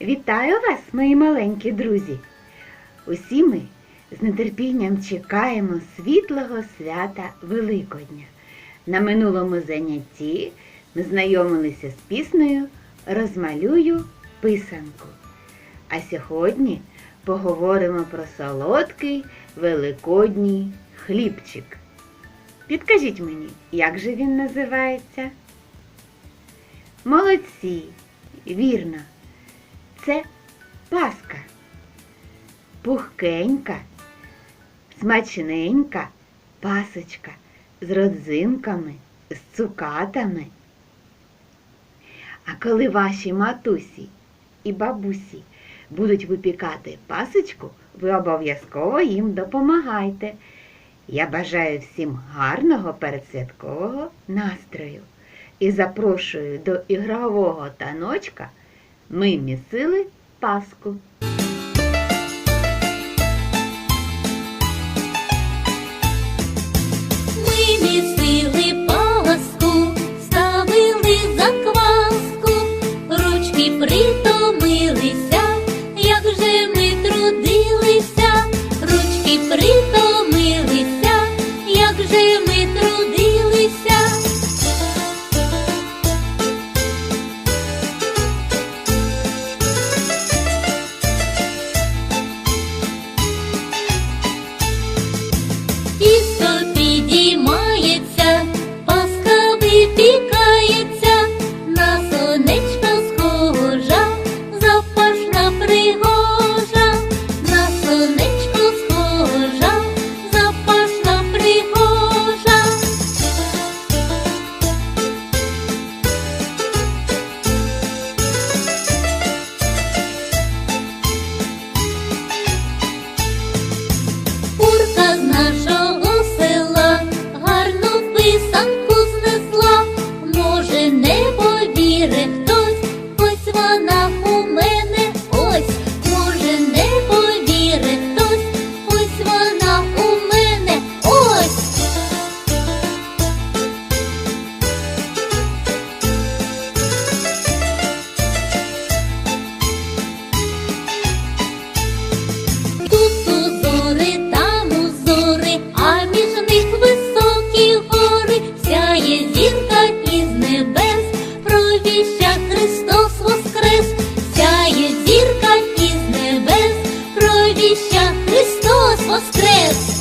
Вітаю вас, мої маленькі друзі! Усі ми з нетерпінням чекаємо світлого свята Великодня. На минулому занятті ми знайомилися з піснею Розмалюю писанку. А сьогодні поговоримо про солодкий великодній хлібчик. Підкажіть мені, як же він називається? Молодці, вірно, це паска. Пухкенька, смачненька пасочка з родзинками, з цукатами. А коли ваші матусі і бабусі будуть випікати пасочку, ви обов'язково їм допомагайте. Я бажаю всім гарного передсвяткового настрою і запрошую до ігрового таночка Ми місили Паску. Ми місили паску, ставили закваску, ручки притомилися, Високі гори сяє зірка із небес, провіща Христос воскрес, сяє зірка із небес, провіща Христос воскрес.